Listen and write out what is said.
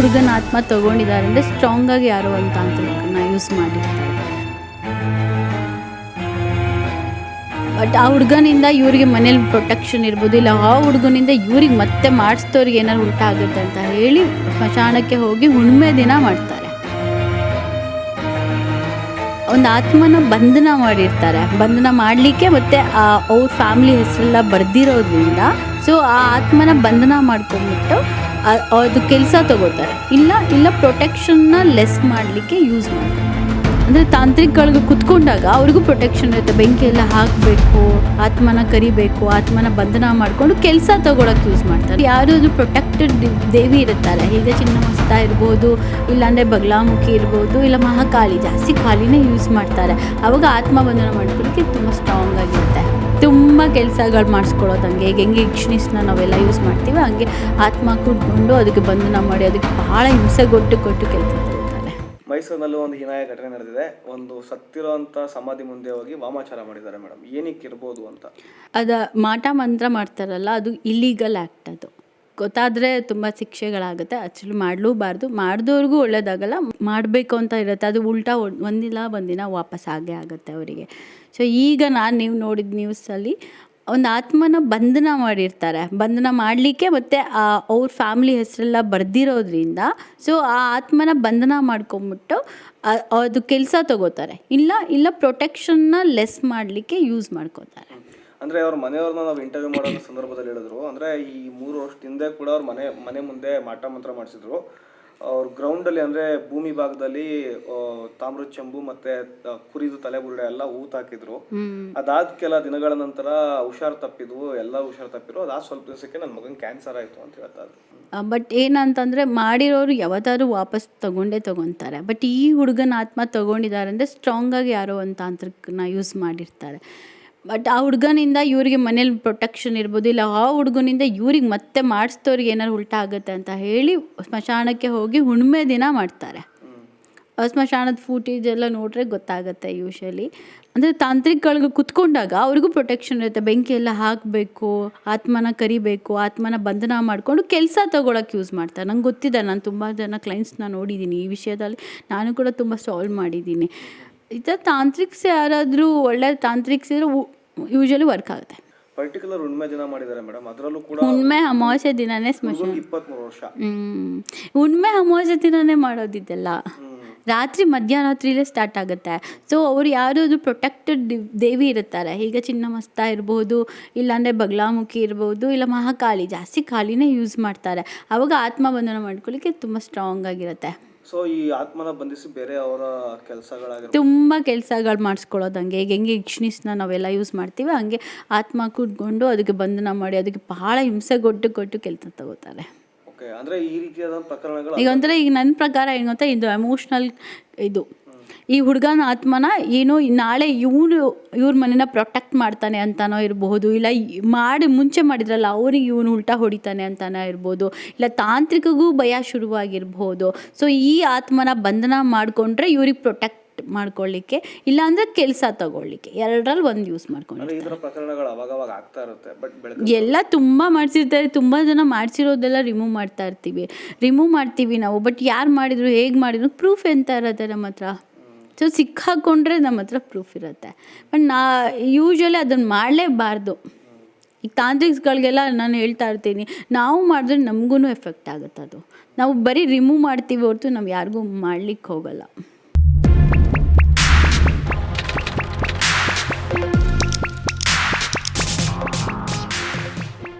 ಹುಡುಗನ ಆತ್ಮ ತಗೊಂಡಿದ್ದಾರೆ ಅಂದರೆ ಸ್ಟ್ರಾಂಗಾಗಿ ಯಾರೋ ಅಂತ ನಾ ಯೂಸ್ ಮಾಡಿರ್ತಾರೆ. ಬಟ್ ಆ ಹುಡುಗನಿಂದ ಇವರಿಗೆ ಮನೇಲಿ ಪ್ರೊಟೆಕ್ಷನ್ ಇರ್ಬೋದು, ಇಲ್ಲ ಆ ಹುಡುಗನಿಂದ ಇವ್ರಿಗೆ ಮತ್ತೆ ಮಾಡಿಸ್ದವ್ರಿಗೆ ಏನಾದ್ರು ಊಟ ಆಗುತ್ತೆ ಅಂತ ಹೇಳಿ ಸ್ಮಶಾನಕ್ಕೆ ಹೋಗಿ ಹುಣ್ಮೆ ದಿನ ಮಾಡ್ತಾರೆ. ಒಂದು ಆತ್ಮನ ಬಂಧನ ಮಾಡಿರ್ತಾರೆ. ಬಂಧನ ಮಾಡಲಿಕ್ಕೆ ಮತ್ತೆ ಅವ್ರ ಫ್ಯಾಮಿಲಿ ಹೆಸರೆಲ್ಲ ಬರ್ದಿರೋದ್ರಿಂದ ಸೊ ಆ ಆತ್ಮನ ಬಂಧನ ಮಾಡ್ಕೊಂಬಿಟ್ಟು ಆ- ಅದು ಕೆಲಸ ತಗೋತಾರೆ. ಇಲ್ಲ ಇಲ್ಲ ಪ್ರೊಟೆಕ್ಷನ್ನ ಲೆಸ್ ಮಾಡಲಿಕ್ಕೆ ಯೂಸ್ ಮಾಡ್ತಾರೆ. ಅಂದರೆ ತಾಂತ್ರಿಕಗಳಿಗೆ ಕುತ್ಕೊಂಡಾಗ ಅವ್ರಿಗೂ ಪ್ರೊಟೆಕ್ಷನ್ ಇರುತ್ತೆ. ಬೆಂಕಿ ಎಲ್ಲ ಹಾಕಬೇಕು, ಆತ್ಮನ ಕರಿಬೇಕು, ಆತ್ಮನ ಬಂಧನ ಮಾಡಿಕೊಂಡು ಕೆಲಸ ತಗೊಳಕ್ಕೆ ಯೂಸ್ ಮಾಡ್ತಾರೆ. ಯಾರಾದರೂ ಪ್ರೊಟೆಕ್ಟೆಡ್ ದೇವಿ ಇರುತ್ತಾರೆ. ಈಗ ಚಿನ್ನಮಸ್ತ ಇರ್ಬೋದು, ಇಲ್ಲಾಂದರೆ ಬಗ್ಲಾಮುಖಿ ಇರ್ಬೋದು, ಇಲ್ಲ ಮಹಾಕಾಳಿ ಜಾಸ್ತಿ ಕಾಲಿನೇ ಯೂಸ್ ಮಾಡ್ತಾರೆ. ಅವಾಗ ಆತ್ಮ ಬಂಧನ ಮಾಡ್ಕೊಳ್ಳಿಕ್ಕೆ ತುಂಬ ಸ್ಟ್ರಾಂಗ್ ಆಗಿರುತ್ತೆ. ಕೆಲಸಗಳು ಮಾಡಿಸ್ಕೊಳ್ಳೋದಂಗೆ ಈಗ ಹೆಂಗೆ ಇಕ್ಷಣಿಸ್ನ ನಾವೆಲ್ಲ ಯೂಸ್ ಮಾಡ್ತೀವಿ ಹಂಗೆ ಆತ್ಮ ಕುಟ್ಕೊಂಡು ಅದಕ್ಕೆ ಬಂಧನ ಮಾಡಿ ಅದಕ್ಕೆ ಬಹಳ ಹಿಂಸೆ ಕೊಟ್ಟು ಕೊಟ್ಟು ಕೆಲಸ ಮೈಸೂರಿನಲ್ಲಿ ಮೈಸೂರಿನಲ್ಲೂ ಒಂದು ಹೀನಾಯ ಘಟನೆ ನಡೆದಿದೆ. ಒಂದು ಸತ್ತಿರೋಂಥ ಸಮಾಧಿ ಮುಂದೆ ಹೋಗಿ ವಾಮಾಚಾರ ಮಾಡಿದ್ದಾರೆ ಮೇಡಮ್. ಏನಕ್ಕೆ ಇರ್ಬೋದು ಅಂತ? ಅದ ಮಾಟ ಮಂತ್ರ ಮಾಡ್ತಾರಲ್ಲ ಅದು ಇಲ್ಲೀಗಲ್ ಆ್ಯಕ್ಟ್ ಅದು. ಗೊತ್ತಾದರೆ ತುಂಬ ಶಿಕ್ಷೆಗಳಾಗುತ್ತೆ. ಆ್ಯಕ್ಚುಲಿ ಮಾಡಲೂಬಾರ್ದು. ಮಾಡಿದವ್ರಿಗೂ ಒಳ್ಳೇದಾಗಲ್ಲ. ಮಾಡಬೇಕು ಅಂತ ಇರುತ್ತೆ. ಅದು ಉಲ್ಟಾ ಒಂದ್- ಒಂದಿಲ್ಲ ಒಂದಿನ ವಾಪಸ್ ಆಗೇ ಆಗುತ್ತೆ ಅವರಿಗೆ. ಸೊ ಈಗ ನಾನು ನೀವು ನೋಡಿದ ನ್ಯೂಸಲ್ಲಿ ಒಂದು ಆತ್ಮನ ಬಂಧನ ಮಾಡಿರ್ತಾರೆ. ಬಂಧನ ಮಾಡಲಿಕ್ಕೆ ಮತ್ತು ಅವ್ರ ಫ್ಯಾಮಿಲಿ ಹೆಸರೆಲ್ಲ ಬರೆದಿರೋದ್ರಿಂದ ಸೊ ಆ ಆತ್ಮನ ಬಂಧನ ಮಾಡ್ಕೊಂಬಿಟ್ಟು ಅದು ಕೆಲಸ ತಗೋತಾರೆ. ಇಲ್ಲ ಇಲ್ಲ ಪ್ರೊಟೆಕ್ಷನ್ನ ಲೆಸ್ ಮಾಡಲಿಕ್ಕೆ ಯೂಸ್ ಮಾಡ್ಕೋತಾರೆ. ಅಂದ್ರೆ ಅವ್ರ ಮನೆಯವ್ರನ್ನ ನಾವು ಇಂಟರ್ವ್ಯೂ ಮಾಡೋ ಸಂದರ್ಭದಲ್ಲಿ ಹೇಳಿದ್ರು. ಅಂದ್ರೆ ಈ ಮೂರು ವರ್ಷ ಹಿಂದೆ ಕೂಡ ಅವ್ರ ಮನೆ ಮನೆ ಮುಂದೆ ಮಾಟ ಮಂತ್ರ ಮಾಡಿಸಿದ್ರು. ಅವ್ರ ಗ್ರೌಂಡ್ ಅಲ್ಲಿ ಅಂದ್ರೆ ಭೂಮಿ ಭಾಗದಲ್ಲಿ ತಾಮ್ರ ತಾಮ್ರದ ಚೆಂಬು ಮತ್ತೆ ಕುರಿದು ತಲೆ ಬುರುಡೆ ಎಲ್ಲ ಊತ ಹಾಕಿದ್ರು. ಅದಾದ ಕೆಲ ದಿನಗಳ ನಂತರ ಹುಷಾರ್ ತಪ್ಪಿದ್ವು ಎಲ್ಲ ಹುಷಾರ್ ತಪ್ಪಿದ್ರು. ಅದಾದ ಸ್ವಲ್ಪ ದಿವಸಕ್ಕೆ ನನ್ನ ಮಗನ್ ಕ್ಯಾನ್ಸರ್ ಆಯ್ತು ಅಂತ ಹೇಳ್ತಾ ಬಟ್ ಏನಂತಂದ್ರೆ ಮಾಡಿರೋರು ಯಾವತ್ತಾದ್ರೂ ವಾಪಸ್ ತಗೊಂಡೇ ತಗೊಂತಾರೆ. ಬಟ್ ಈ ಹುಡುಗನ ಆತ್ಮ ತಗೊಂಡಿದ್ದಾರೆ ಅಂದರೆ ಸ್ಟ್ರಾಂಗಾಗಿ ಯಾರೋ ಒಂದು ತಾಂತ್ರಿಕನ ಯೂಸ್ ಮಾಡಿರ್ತಾರೆ. ಬಟ್ ಆ ಹುಡುಗನಿಂದ ಇವರಿಗೆ ಮನೇಲಿ ಪ್ರೊಟೆಕ್ಷನ್ ಇರ್ಬೋದು, ಇಲ್ಲ ಆ ಹುಡುಗನಿಂದ ಇವ್ರಿಗೆ ಮತ್ತೆ ಮಾಡಿಸ್ದವ್ರಿಗೆ ಏನಾದ್ರು ಉಲ್ಟಾ ಆಗುತ್ತೆ ಅಂತ ಹೇಳಿ ಸ್ಮಶಾನಕ್ಕೆ ಹೋಗಿ ಹುಣ್ಮೆ ದಿನ ಮಾಡ್ತಾರೆ. ಸ್ಮಶಾನದ ಫೂಟೇಜ್ ಎಲ್ಲ ನೋಡ್ರೆ ಗೊತ್ತಾಗುತ್ತೆ ಯೂಶಲಿ ಅಂದರೆ ತಾಂತ್ರಿಕಗಳಿಗೆ ಕುತ್ಕೊಂಡಾಗ ಅವ್ರಿಗೂ ಪ್ರೊಟೆಕ್ಷನ್ ಇರುತ್ತೆ. ಬೆಂಕಿ ಎಲ್ಲ ಹಾಕಬೇಕು, ಆತ್ಮನ ಕರಿಬೇಕು, ಆತ್ಮನ ಬಂಧನ ಮಾಡಿಕೊಂಡು ಕೆಲಸ ತಗೊಳಕ್ಕೆ ಯೂಸ್ ಮಾಡ್ತಾರೆ. ನಂಗೆ ಗೊತ್ತಿದೆ, ನಾನು ತುಂಬ ಜನ ಕ್ಲೈಂಟ್ಸ್ನ ನೋಡಿದ್ದೀನಿ ಈ ವಿಷಯದಲ್ಲಿ ನಾನು ಕೂಡ ತುಂಬ ಸಾಲ್ವ್ ಮಾಡಿದ್ದೀನಿ ಈ ಥರ ತಾಂತ್ರಿಕ್ಸ್ ಯಾರಾದರೂ ಒಳ್ಳೆ ತಾಂತ್ರಿಕ್ಸ್ ಇದ್ರೆ ಯೂಶಲಿ ವರ್ಕ್ ಆಗುತ್ತೆ. ಪರ್ಟಿಕ್ಯುಲರ್ ಹುಣ್ಮೆ ದಿನ ಮಾಡಿದ್ದಾರೆ ಮೇಡಮ್ ಅದರಲ್ಲೂ ಕೂಡ ಹುಣ್ಮೆ ಅಮಾವಾಸ್ಯೆ ದಿನನೇ ಸ್ಮಶಾನ. ಇಪ್ಪತ್ತ್ಮೂರು ವರ್ಷ. ಹುಣ್ಮೆ ಅಮಾವಾಸ್ಯೆ ದಿನನೇ ಮಾಡೋದಿದ್ದೆಲ್ಲ. ರಾತ್ರಿ ಮಧ್ಯರಾತ್ರಿಲೇ ಸ್ಟಾರ್ಟ್ ಆಗುತ್ತೆ. ಸೊ ಅವ್ರು ಯಾರಾದರೂ ಪ್ರೊಟೆಕ್ಟೆಡ್ ದೇವಿ ಇರುತ್ತಾರೆ. ಈಗ ಚಿನ್ನಮಸ್ತ ಇರ್ಬೋದು ಇಲ್ಲಾಂದರೆ ಬಗ್ಲಾಮುಖಿ ಇರ್ಬೋದು ಇಲ್ಲ ಮಹಾಕಾಳಿ ಜಾಸ್ತಿ ಕಾಲಿನೇ ಯೂಸ್ ಮಾಡ್ತಾರೆ. ಅವಾಗ ಆತ್ಮ ಬಂಧನ ಮಾಡ್ಕೊಳ್ಳಿಕ್ಕೆ ತುಂಬ ಸ್ಟ್ರಾಂಗ್ ಆಗಿರುತ್ತೆ. ಸೊ ಈ ಆತ್ಮನ ಬಂಧಿಸಿ ಬೇರೆ ಅವರ ಕೆಲಸಗಳಾಗಿರ್ಬೋದು. ತುಂಬ ಕೆಲಸಗಳು ಮಾಡಿಸ್ಕೊಳ್ಳೋದಂಗೆ ಈಗ ಹೆಂಗೆ ಇಕ್ಷಣಿಸ್ನ ನಾವೆಲ್ಲ ಯೂಸ್ ಮಾಡ್ತೀವಿ ಹಂಗೆ ಆತ್ಮ ಕುಟ್ಕೊಂಡು ಅದಕ್ಕೆ ಬಂಧನ ಮಾಡಿ ಅದಕ್ಕೆ ಬಹಳ ಹಿಂಸೆ ಕೊಟ್ಟು ಕೊಟ್ಟು ಕೆಲಸ ತಗೋತಾರೆ. ಅಂದ್ರೆ ಈ ರೀತಿಯಾದ ಪ್ರಕರಣಗಳು ಈಗ ಒಂಥರ ಈಗ ನನ್ನ ಪ್ರಕಾರ ಏನು ಗೊತ್ತಾ ಇದು ಎಮೋಷ್ನಲ್ ಇದು. ಈ ಹುಡುಗನ ಆತ್ಮನ ಏನು ನಾಳೆ ಇವನು ಇವ್ರ ಮನೇನ ಪ್ರೊಟೆಕ್ಟ್ ಮಾಡ್ತಾನೆ ಅಂತನೋ ಇರ್ಬೋದು ಇಲ್ಲ ಮಾಡಿ ಮುಂಚೆ ಮಾಡಿದ್ರಲ್ಲ ಅವ್ರಿಗೆ ಇವನು ಉಲ್ಟಾ ಹೊಡಿತಾನೆ ಅಂತಾನೋ ಇರ್ಬೋದು ಇಲ್ಲ ತಾಂತ್ರಿಕಗೂ ಭಯ ಶುರುವಾಗಿರ್ಬೋದು. ಸೊ ಈ ಆತ್ಮನ ಬಂಧನ ಮಾಡಿಕೊಂಡ್ರೆ ಇವ್ರಿಗೆ ಪ್ರೊಟೆಕ್ಟ್ ಮಾಡ್ಕೊಳ್ಳಿಕ್ಕೆ ಇಲ್ಲಾಂದರೆ ಕೆಲಸ ತಗೊಳ್ಳಿಕ್ಕೆ ಎರಡರಲ್ಲಿ ಒಂದು ಯೂಸ್ ಮಾಡ್ಕೊಂಡು ಅಂದ್ರೆ ಎಲ್ಲ ತುಂಬಾ ಮಾಡಿಸಿರ್ತಾರೆ ತುಂಬಾ ಜನ ಮಾಡಿಸಿರೋದೆಲ್ಲ ರಿಮೂವ್ ಮಾಡ್ತಾ ಇರ್ತೀವಿ. ರಿಮೂವ್ ಮಾಡ್ತೀವಿ ನಾವು ಬಟ್ ಯಾರು ಮಾಡಿದ್ರು ಹೇಗೆ ಮಾಡಿದ್ರು ಪ್ರೂಫ್ ಎಂತ ಇರತ್ತೆ ನಮ್ಮ ಹತ್ರ? ಸೊ ಸಿಕ್ಕಾಕೊಂಡ್ರೆ ನಮ್ಮ ಹತ್ರ ಪ್ರೂಫ್ ಇರುತ್ತೆ. ಬಟ್ ನಾ ಯೂಶ್ವಲಿ ಅದನ್ನು ಮಾಡಲೇಬಾರ್ದು. ಈಗ ತಾಂತ್ರಿಕ್ಸ್ಗಳಿಗೆಲ್ಲ ನಾನು ಹೇಳ್ತಾ ಇರ್ತೀನಿ. ನಾವು ಮಾಡಿದ್ರೆ ನಮಗೂ ಎಫೆಕ್ಟ್ ಆಗುತ್ತೆ ಅದು ನಾವು ಬರೀ ರಿಮೂವ್ ಮಾಡ್ತೀವಿ ಹೊರತು ನಾವು ಯಾರಿಗೂ ಮಾಡ್ಲಿಕ್ಕೆ ಹೋಗಲ್ಲ.